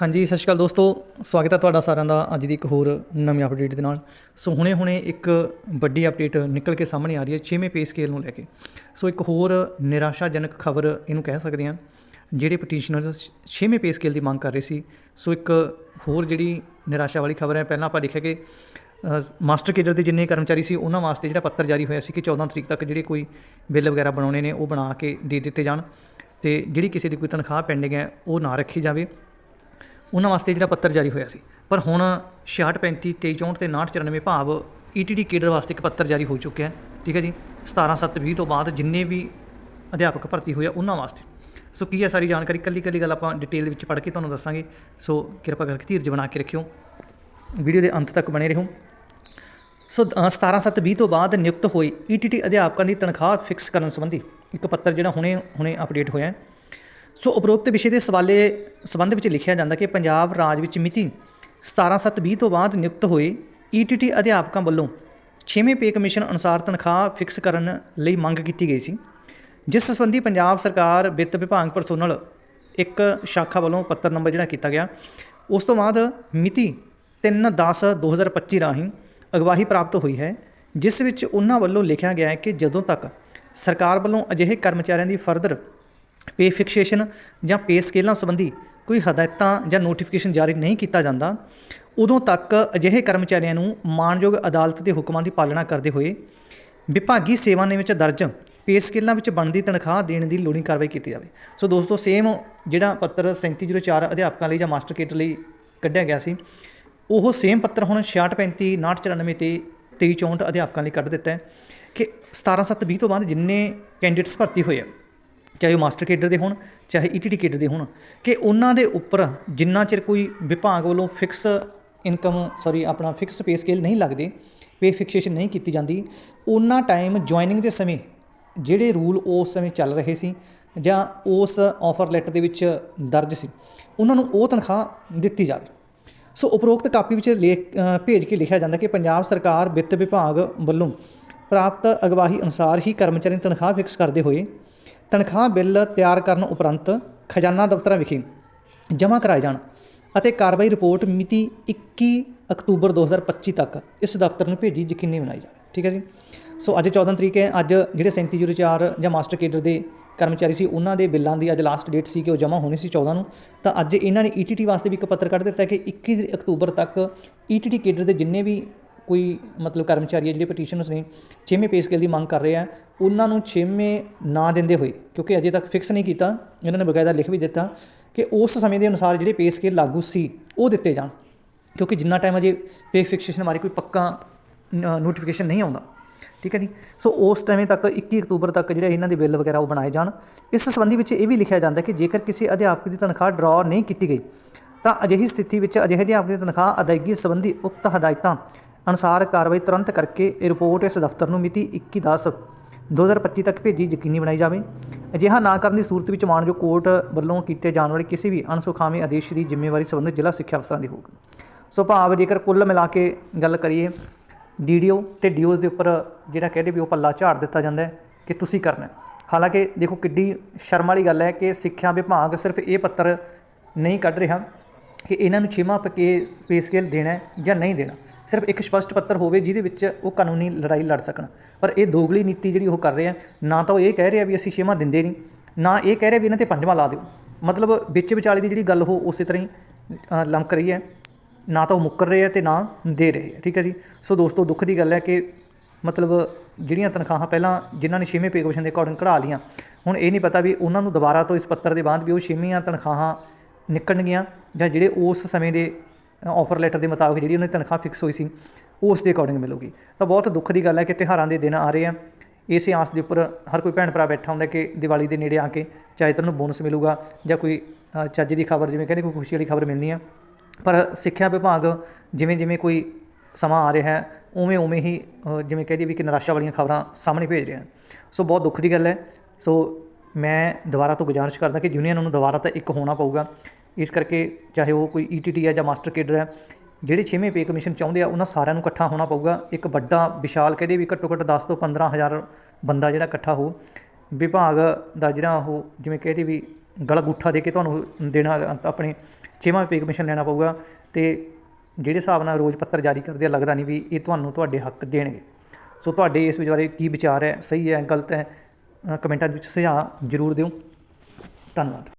ਹਾਂਜੀ, ਸਤਿ ਸ਼੍ਰੀ ਅਕਾਲ ਦੋਸਤੋ। ਸਵਾਗਤ ਹੈ ਤੁਹਾਡਾ ਸਾਰਿਆਂ ਦਾ ਅੱਜ ਦੀ ਇੱਕ ਹੋਰ ਨਵੀਂ ਅਪਡੇਟ ਦੇ ਨਾਲ। ਸੋ ਹੁਣੇ ਹੁਣੇ ਇੱਕ ਵੱਡੀ ਅਪਡੇਟ ਨਿਕਲ ਕੇ ਸਾਹਮਣੇ ਆ ਰਹੀ ਹੈ 6ਵੇਂ ਪੇ ਸਕੇਲ ਨੂੰ ਲੈ ਕੇ। ਸੋ ਇੱਕ ਹੋਰ ਨਿਰਾਸ਼ਾਜਨਕ ਖਬਰ ਇਹਨੂੰ ਕਹਿ ਸਕਦੇ ਹਾਂ, ਜਿਹੜੇ ਪਟੀਸ਼ਨਰਸ 6ਵੇਂ ਪੇ ਸਕੇਲ ਦੀ ਮੰਗ ਕਰ ਰਹੇ ਸੀ। ਸੋ ਇੱਕ ਹੋਰ ਜਿਹੜੀ ਨਿਰਾਸ਼ਾ ਵਾਲੀ ਖਬਰ ਹੈ, ਪਹਿਲਾਂ ਆਪਾਂ ਦੇਖਿਆ ਕਿ ਮਾਸਟਰ ਕੇਡਰ ਦੇ ਜਿੰਨੇ ਕਰਮਚਾਰੀ ਸੀ, ਉਹਨਾਂ ਵਾਸਤੇ ਜਿਹੜਾ ਪੱਤਰ ਜਾਰੀ ਹੋਇਆ ਸੀ ਕਿ 14 ਤਰੀਕ ਤੱਕ ਜਿਹੜੇ ਕੋਈ ਬਿੱਲ ਵਗੈਰਾ ਬਣਾਉਣੇ ਨੇ, ਉਹ ਬਣਾ ਕੇ ਦੇ ਦਿੱਤੇ ਜਾਣ। ਤੇ ਜਿਹੜੀ ਕਿਸੇ ਦੀ ਕੋਈ ਤਨਖਾਹ ਪੈਂਡਿੰਗ ਹੈ, ਉਹ ਨਾ ਰੱਖੀ ਜਾਵੇ। ਉਹਨਾਂ ਵਾਸਤੇ ਜਿਹੜਾ ਪੱਤਰ ਜਾਰੀ ਹੋਇਆ ਸੀ। ਪਰ ਹੁਣ 66 35 23 64 ਤੇ 59 94 ਭਾਵ ਈਟੀਟੀ ਕੇਡਰ ਵਾਸਤੇ ਇੱਕ ਪੱਤਰ ਜਾਰੀ ਹੋ ਚੁੱਕਿਆ ਹੈ। ਠੀਕ ਹੈ ਜੀ? 17 7 20 ਤੋਂ ਬਾਅਦ ਜਿੰਨੇ ਵੀ ਅਧਿਆਪਕ ਭਰਤੀ ਹੋਏ ਆ ਉਹਨਾਂ ਵਾਸਤੇ। ਸੋ ਕੀ ਹੈ ਸਾਰੀ ਜਾਣਕਾਰੀ ਕੱਲੀ ਕੱਲੀ ਗੱਲ ਆਪਾਂ ਡਿਟੇਲ ਦੇ ਵਿੱਚ ਪੜ੍ਹ ਕੇ ਤੁਹਾਨੂੰ ਦੱਸਾਂਗੇ। ਸੋ ਕਿਰਪਾ ਕਰਕੇ ਧੀਰਜ ਬਣਾ ਕੇ ਰੱਖਿਓ। ਵੀਡੀਓ ਦੇ ਅੰਤ ਤੱਕ ਬਣੇ ਰਹੋ। ਸੋ ਅ, 17 7 20 ਤੋਂ ਬਾਅਦ ਨਿਯੁਕਤ ਹੋਏ ਈਟੀਟੀ ਅਧਿਆਪਕਾਂ ਦੀ ਤਨਖਾਹ ਫਿਕਸ ਕਰਨ ਸੰਬੰਧੀ ਇੱਕ ਪੱਤਰ ਜਿਹੜਾ ਹੁਣੇ ਹੁਣੇ ਅਪਡੇਟ ਹੋਇਆ ਹੈ। ਸੋ ਉਪਰੋਕਤ ਵਿਸ਼ੇ ਦੇ ਸਵਾਲੇ, ਸੰਬੰਧ ਵਿੱਚ ਲਿਖਿਆ ਜਾਂਦਾ ਕਿ ਪੰਜਾਬ ਰਾਜ ਵਿੱਚ ਮਿਤੀ 17/7/20 ਤੋਂ ਬਾਅਦ ਨਿਯੁਕਤ ਹੋਏ ਈਟੀਟੀ ਅਧਿਆਪਕਾਂ ਵੱਲੋਂ 6ਵੇਂ ਪੇ ਕਮਿਸ਼ਨ ਅਨੁਸਾਰ ਤਨਖਾਹ ਫਿਕਸ ਕਰਨ ਲਈ ਮੰਗ ਕੀਤੀ ਗਈ ਸੀ, ਜਿਸ ਸੰਬੰਧੀ ਪੰਜਾਬ ਸਰਕਾਰ ਵਿੱਤ ਵਿਭਾਗ ਪਰਸੋਨਲ ਇੱਕ ਸ਼ਾਖਾ ਵੱਲੋਂ ਪੱਤਰ ਨੰਬਰ ਜਿਹੜਾ ਕੀਤਾ ਗਿਆ, ਉਸ ਤੋਂ ਬਾਅਦ ਮਿਤੀ 3/10/2025 ਰਾਹੀਂ ਅਗਵਾਹੀ ਪ੍ਰਾਪਤ ਹੋਈ ਹੈ, ਜਿਸ ਵਿੱਚ ਉਹਨਾਂ ਵੱਲੋਂ ਲਿਖਿਆ ਗਿਆ ਹੈ ਕਿ ਜਦੋਂ ਤੱਕ ਸਰਕਾਰ ਵੱਲੋਂ ਅਜਿਹੇ ਕਰਮਚਾਰੀਆਂ ਦੀ ਫਰਦਰ ਪੇ ਫਿਕਸੇਸ਼ਨ ਜਾਂ ਪੇ ਸਕੇਲਾਂ ਸੰਬੰਧੀ ਕੋਈ ਹਦਾਇਤਾਂ ਜਾਂ ਨੋਟੀਫਿਕੇਸ਼ਨ ਜਾਰੀ ਨਹੀਂ ਕੀਤਾ ਜਾਂਦਾ, ਉਦੋਂ ਤੱਕ ਅਜਿਹੇ ਕਰਮਚਾਰੀਆਂ ਨੂੰ ਮਾਣਯੋਗ ਅਦਾਲਤ ਦੇ ਹੁਕਮਾਂ ਦੀ ਪਾਲਣਾ ਕਰਦੇ ਹੋਏ ਵਿਭਾਗੀ ਸੇਵਾ ਦੇ ਵਿੱਚ ਦਰਜ ਪੇ ਸਕੇਲਾਂ ਵਿੱਚ ਬਣਦੀ ਤਨਖਾਹ ਦੇਣ ਦੀ ਲੋੜੀਂ ਕਾਰਵਾਈ ਕੀਤੀ ਜਾਵੇ। ਸੋ ਦੋਸਤੋ ਸੇਮ ਜਿਹੜਾ ਪੱਤਰ 3704 ਅਧਿਆਪਕਾਂ ਲਈ ਜਾਂ ਮਾਸਟਰ ਕੇਡਰ ਲਈ ਕੱਢਿਆ ਗਿਆ ਸੀ, ਉਹ ਸੇਮ ਪੱਤਰ ਹੁਣ 6635 5994 ਤੇ 2364 ਅਧਿਆਪਕਾਂ ਲਈ ਕੱਢ ਦਿੱਤਾ ਹੈ ਕਿ 17720 ਤੋਂ ਬਾਅਦ ਜਿੰਨੇ ਕੈਂਡੀਡੇਟਸ ਭਰਤੀ ਹੋਏ ਆ ਚਾਹੇ ਉਹ ਮਾਸਟਰ ਕੇਡਰ ਦੇ ਹੋਣ, ਚਾਹੇ ਈਟੀਟੀ ਕੇਡਰ ਦੇ ਹੋਣ, ਕਿ ਉਹਨਾਂ ਦੇ ਉੱਪਰ ਜਿੰਨਾ ਚਿਰ ਕੋਈ ਵਿਭਾਗ ਵੱਲੋਂ ਫਿਕਸ ਇਨਕਮ ਸੌਰੀ ਆਪਣਾ ਫਿਕਸ ਪੇ ਸਕੇਲ ਨਹੀਂ ਲੱਗਦੇ ਪੇ ਫਿਕਸੇਸ਼ਨ ਨਹੀਂ ਕੀਤੀ ਜਾਂਦੀ, ਉਹਨਾਂ ਟਾਈਮ ਜੁਆਇਨਿੰਗ ਦੇ ਸਮੇਂ ਜਿਹੜੇ ਰੂਲ ਉਸ ਸਮੇਂ ਚੱਲ ਰਹੇ ਸੀ ਜਾਂ ਉਸ ਆਫਰ ਲੈਟਰ ਦੇ ਵਿੱਚ ਦਰਜ ਸੀ, ਉਹਨਾਂ ਨੂੰ ਉਹ ਤਨਖਾਹ ਦਿੱਤੀ ਜਾਵੇ। ਸੋ ਉਪਰੋਕਤ ਕਾਪੀ ਵਿੱਚ ਲੇਖ ਭੇਜ ਕੇ ਲਿਖਿਆ ਜਾਂਦਾ ਕਿ ਪੰਜਾਬ ਸਰਕਾਰ ਵਿੱਤ ਵਿਭਾਗ ਵੱਲੋਂ ਪ੍ਰਾਪਤ ਅਗਵਾਹੀ ਅਨੁਸਾਰ ਹੀ ਕਰਮਚਾਰੀ ਤਨਖਾਹ ਫਿਕਸ ਕਰਦੇ ਹੋਏ ਤਨਖਾਹ ਬਿੱਲ ਤਿਆਰ ਕਰਨ ਉਪਰੰਤ ਖਜ਼ਾਨਾ ਦਫ਼ਤਰਾਂ ਵਿਖੇ ਜਮ੍ਹਾਂ ਕਰਾਏ ਜਾਣ ਅਤੇ ਕਾਰਵਾਈ ਰਿਪੋਰਟ ਮਿਤੀ 21 ਅਕਤੂਬਰ 2025 ਤੱਕ ਇਸ ਦਫ਼ਤਰ ਨੂੰ ਭੇਜੀ, ਯਕੀਨੀ ਬਣਾਈ ਜਾਵੇ। ਠੀਕ ਹੈ ਜੀ? ਸੋ ਅੱਜ 14 ਤਰੀਕ ਹੈ, ਅੱਜ ਜਿਹੜੇ 3704 ਜਾਂ ਮਾਸਟਰ ਕੇਡਰ ਦੇ ਕਰਮਚਾਰੀ ਸੀ, ਉਹਨਾਂ ਦੇ ਬਿੱਲਾਂ ਦੀ ਅੱਜ ਲਾਸਟ ਡੇਟ ਸੀ ਕਿ ਉਹ ਜਮ੍ਹਾਂ ਹੋਣੀ ਸੀ 14 ਨੂੰ। ਤਾਂ ਅੱਜ ਇਹਨਾਂ ਨੇ ਈਟੀਟੀ ਵਾਸਤੇ ਵੀ ਇੱਕ ਪੱਤਰ ਕੱਢ ਦਿੱਤਾ ਕਿ 21 ਅਕਤੂਬਰ ਤੱਕ ਈਟੀਟੀ ਕੇਡਰ ਦੇ ਜਿੰਨੇ ਵੀ ਕੋਈ ਮਤਲਬ ਕਰਮਚਾਰੀ ਹੈ ਜਿਹੜੇ ਪਟੀਸ਼ਨਰਸ ਨੇ ਛੇਵੇਂ ਪੇ ਸਕੇਲ ਦੀ ਮੰਗ ਕਰ ਰਹੇ ਆ, ਉਹਨਾਂ ਨੂੰ ਛੇਵੇਂ ਨਾ ਦਿੰਦੇ ਹੋਏ, ਕਿਉਂਕਿ ਅਜੇ ਤੱਕ ਫਿਕਸ ਨਹੀਂ ਕੀਤਾ, ਇਹਨਾਂ ਨੇ ਬਕਾਇਦਾ ਲਿਖ ਵੀ ਦਿੱਤਾ ਕਿ ਉਸ ਸਮੇਂ ਦੇ ਅਨੁਸਾਰ ਜਿਹੜੇ ਪੇ ਸਕੇਲ ਲਾਗੂ ਸੀ, ਉਹ ਦਿੱਤੇ ਜਾਣ, ਕਿਉਂਕਿ ਜਿੰਨਾ ਟਾਈਮ ਅਜੇ ਪੇ ਫਿਕਸੇਸ਼ਨ ਬਾਰੇ ਕੋਈ ਪੱਕਾ ਨੋਟੀਫਿਕੇਸ਼ਨ ਨਹੀਂ ਆਉਂਦਾ, ਠੀਕ ਹੈ ਜੀ? ਸੋ ਉਸ ਟਾਈਮ ਤੱਕ 21 ਅਕਤੂਬਰ ਤੱਕ ਜਿਹੜੇ ਇਹਨਾਂ ਦੇ ਬਿੱਲ ਵਗੈਰਾ ਉਹ ਬਣਾਏ ਜਾਣ। ਇਸ ਸੰਬੰਧੀ ਵਿੱਚ ਇਹ ਵੀ ਲਿਖਿਆ ਜਾਂਦਾ ਕਿ ਜੇਕਰ ਕਿਸੇ ਅਧਿਆਪਕ ਦੀ ਤਨਖਾਹ ਡਰਾ ਨਹੀਂ ਕੀਤੀ ਗਈ, ਤਾਂ ਅਜਿਹੀ ਸਥਿਤੀ ਵਿੱਚ ਅਜਿਹੇ ਅਧਿਆਪਕ ਦੀ ਤਨਖਾਹ ਅਦਾਇਗੀ ਸੰਬੰਧੀ ਉਕਤ ਹਦਾਇਤਾਂ ਅਨੁਸਾਰ ਕਾਰਵਾਈ ਤੁਰੰਤ ਕਰਕੇ ਇਹ ਰਿਪੋਰਟ ਇਸ ਦਫ਼ਤਰ ਨੂੰ ਮਿਤੀ 21 2025 ਤੱਕ ਭੇਜੀ, ਯਕੀਨੀ ਬਣਾਈ ਜਾਵੇ। ਅਜਿਹਾ ਨਾ ਕਰਨ ਦੀ ਸੂਰਤ ਵਿੱਚ ਮਾਨਯੋਗ ਕੋਰਟ ਵੱਲੋਂ ਕੀਤੇ ਜਾਣ ਵਾਲੇ ਕਿਸੇ ਵੀ ਅਣਸੁਖਾਵੇਂ ਆਦੇਸ਼ ਦੀ ਜ਼ਿੰਮੇਵਾਰੀ ਸੰਬੰਧਿਤ ਜ਼ਿਲ੍ਹਾ ਸਿੱਖਿਆ ਅਫਸਰਾਂ ਦੀ ਹੋਊਗੀ। ਸੋ ਭਾਵ ਜੇਕਰ ਕੁੱਲ ਮਿਲਾ ਕੇ ਗੱਲ ਕਰੀਏ ਡੀਡੀਓ ਤੇ ਡੀਓਜ਼ ਦੇ ਉੱਪਰ ਜਿਹੜਾ ਕਹਿੰਦੇ ਵੀ ਉਹ ਪੱਲਾ ਝਾੜ ਦਿੱਤਾ ਜਾਂਦਾ ਹੈ ਕਿ ਤੁਸੀਂ ਕਰਨਾ ਹਾਲਾਂਕਿ ਦੇਖੋ ਕਿੱਡੀ ਸ਼ਰਮ ਵਾਲੀ ਗੱਲ ਹੈ ਕਿ ਸਿੱਖਿਆ ਵਿਭਾਗ ਸਿਰਫ ਇਹ ਪੱਤਰ ਨਹੀਂ ਕੱਢ ਰਿਹਾ ਕਿ ਇਹਨਾਂ ਨੂੰ ਛੇਵਾਂ ਪਕੇ ਪੇ ਸਕੇਲ ਦੇਣਾ ਜਾਂ ਨਹੀਂ ਦੇਣਾ। ਸਿਰਫ ਇੱਕ ਸਪਸ਼ਟ ਪੱਤਰ ਹੋਵੇ ਜਿਹਦੇ ਵਿੱਚ ਉਹ ਕਾਨੂੰਨੀ ਲੜਾਈ ਲੜ ਸਕਣ। ਪਰ ਇਹ ਦੋਗਲੀ ਨੀਤੀ ਜਿਹੜੀ ਉਹ ਕਰ ਰਹੇ ਆ, ਨਾ ਤਾਂ ਉਹ ਇਹ ਕਹਿ ਰਹੇ ਆ ਵੀ ਅਸੀਂ ਛੇਵਾਂ ਦਿੰਦੇ ਨਹੀਂ, ਨਾ ਇਹ ਕਹਿ ਰਹੇ ਵੀ ਇਹਨਾਂ ਤੇ ਪੰਜਵਾਂ ਲਾ ਦਿਓ। ਮਤਲਬ ਵਿੱਚ ਵਿਚਾਲੇ ਦੀ ਜਿਹੜੀ ਗੱਲ ਉਹ ਉਸੇ ਤਰ੍ਹਾਂ ਹੀ ਲੰਕ ਰਹੀ ਹੈ। ਨਾ ਤਾਂ ਉਹ ਮੁੱਕਰ ਰਹੇ ਆ ਤੇ ਨਾ ਦੇ ਰਹੇ ਆ, ਠੀਕ ਹੈ ਜੀ? ਸੋ ਦੋਸਤੋ, ਦੁੱਖ ਦੀ ਗੱਲ ਹੈ ਕਿ ਮਤਲਬ ਜਿਹੜੀਆਂ ਤਨਖਾਹਾਂ ਪਹਿਲਾਂ ਜਿਨ੍ਹਾਂ ਨੇ ਛੇਵੇਂ ਪੇ ਕਮਿਸ਼ਨ ਦੇ ਅਕੋਰਡਿੰਗ ਕਢਾ ਲੀਆਂ ਹੁਣ ਇਹ ਨਹੀਂ ਪਤਾ ਵੀ ਉਹਨਾਂ ਨੂੰ ਦੁਬਾਰਾ ਤੋਂ ਇਸ ਪੱਤਰ ਦੇ ਬਾਅਦ ਵੀ ਉਹ ਛੇਵੀਆਂ ਤਨਖਾਹਾਂ ਨਿਕਲਣਗੀਆਂ ਜਾਂ ਜਿਹੜੇ ਉਸ ਸਮੇਂ ਦੇ ਆਫਰ ਲੈਟਰ ਦੇ ਮੁਤਾਬਕ ਜਿਹੜੀ ਉਹਨਾਂ ਦੀ ਤਨਖਾਹ ਫਿਕਸ ਹੋਈ ਸੀ ਉਹ ਉਸ ਦੇ ਅਕੋਰਡਿੰਗ ਮਿਲੂਗੀ। ਤਾਂ ਬਹੁਤ ਦੁੱਖ ਦੀ ਗੱਲ ਹੈ ਕਿ ਤਿਉਹਾਰਾਂ ਦੇ ਦਿਨ ਆ ਰਹੇ ਆ। ਇਸੇ ਆਸ ਦੇ ਉੱਪਰ ਹਰ ਕੋਈ ਭੈਣ ਭਰਾ ਬੈਠਾ ਹੁੰਦਾ ਕਿ ਦੀਵਾਲੀ ਦੇ ਨੇੜੇ ਆ ਕੇ ਚਾਹੇ ਤੈਨੂੰ ਬੋਨਸ ਮਿਲੂਗਾ ਜਾਂ ਕੋਈ ਚੱਜ ਦੀ ਖਬਰ, ਜਿਵੇਂ ਕਹਿੰਦੇ ਕੋਈ ਖੁਸ਼ੀ ਵਾਲੀ ਖਬਰ ਮਿਲਣੀ ਆ। ਪਰ ਸਿੱਖਿਆ ਵਿਭਾਗ ਜਿਵੇਂ ਜਿਵੇਂ ਕੋਈ ਸਮਾਂ ਆ ਰਿਹਾ ਹੈ, ਉਵੇਂ ਉਵੇਂ ਹੀ ਜਿਵੇਂ ਕਹਿ ਦਈਏ ਵੀ ਕਿ ਨਿਰਾਸ਼ਾ ਵਾਲੀਆਂ ਖਬਰਾਂ ਸਾਹਮਣੇ ਭੇਜ ਰਿਹਾ ਸੋ ਬਹੁਤ ਦੁੱਖ ਦੀ ਗੱਲ ਹੈ। ਸੋ ਮੈਂ ਦੁਬਾਰਾ ਤੋਂ ਗੁਜ਼ਾਰਿਸ਼ ਕਰਦਾ ਕਿ ਯੂਨੀਅਨ ਨੂੰ ਦੁਬਾਰਾ ਤਾਂ ਇੱਕ ਹੋਣਾ ਪਊਗਾ। ਇਸ ਕਰਕੇ ਚਾਹੇ ਉਹ ਕੋਈ ਈਟੀਟੀ ਹੈ ਜਾਂ ਮਾਸਟਰ ਕੇਡਰ ਹੈ, ਜਿਹੜੇ ਛੇਵੇਂ ਪੇ ਕਮਿਸ਼ਨ ਚਾਹੁੰਦੇ ਆ, ਉਹਨਾਂ ਸਾਰਿਆਂ ਨੂੰ ਇਕੱਠਾ ਹੋਣਾ ਪਊਗਾ। ਇੱਕ ਵੱਡਾ ਵਿਸ਼ਾਲ ਕਹਦੇ ਵੀ ਘੱਟੋ ਘੱਟ 10 ਤੋਂ 15000 ਬੰਦਾ ਜਿਹੜਾ ਇਕੱਠਾ ਹੋ, ਵਿਭਾਗ ਦਾ ਜਿਹੜਾ ਉਹ ਜਿਵੇਂ ਕਹਦੇ ਵੀ ਗਲ ਗੁੱਠਾ ਦੇ ਕੇ ਤੁਹਾਨੂੰ ਦੇਣਾ, ਆਪਣੇ ਛੇਵਾਂ ਪੇ ਕਮਿਸ਼ਨ ਲੈਣਾ ਪਊਗਾ। ਤੇ ਜਿਹੜੇ ਹਿਸਾਬ ਨਾਲ ਰੋਜ਼ ਪੱਤਰ ਜਾਰੀ ਕਰਦੇ ਆ, ਲੱਗਦਾ ਨਹੀਂ ਵੀ ਇਹ ਤੁਹਾਨੂੰ ਤੁਹਾਡੇ ਹੱਕ ਦੇਣਗੇ। ਸੋ ਤੁਹਾਡੇ ਇਸ ਬਾਰੇ ਕੀ ਵਿਚਾਰ ਹੈ? ਸਹੀ ਹੈ, ਗਲਤ ਹੈ? ਕਮੈਂਟਾਂ ਵਿੱਚ ਸੁਝਾਅ ਜ਼ਰੂਰ ਦਿਓ। ਧੰਨਵਾਦ।